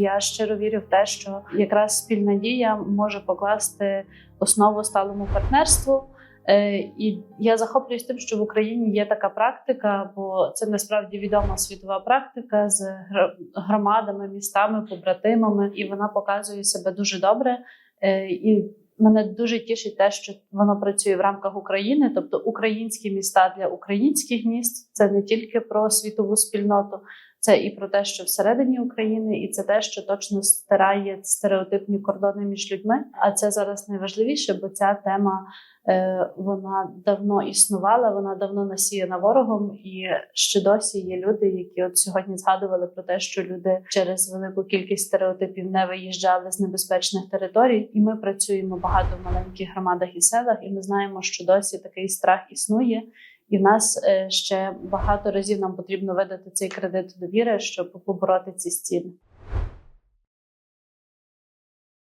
Я щиро вірю в те, що якраз спільна дія може покласти основу сталому партнерству. Е, І я захоплююсь тим, що в Україні є така практика, бо це насправді відома світова практика з гр- громадами, містами, побратимами, і вона показує себе дуже добре. Е, І мене дуже тішить те, що воно працює в рамках України, тобто українські міста для українських міст. Це не тільки про світову спільноту, це і про те, що всередині України, і це те, що точно стирає стереотипні кордони між людьми. А це зараз найважливіше, бо ця тема е, вона давно існувала, вона давно насіяна ворогом, і ще досі є люди, які от сьогодні згадували про те, що люди через велику кількість стереотипів не виїжджали з небезпечних територій. І ми працюємо багато в маленьких громадах і селах, і ми знаємо, що досі такий страх існує. І в нас е, ще багато разів нам потрібно видати цей кредит довіри, щоб побороти ці стіни.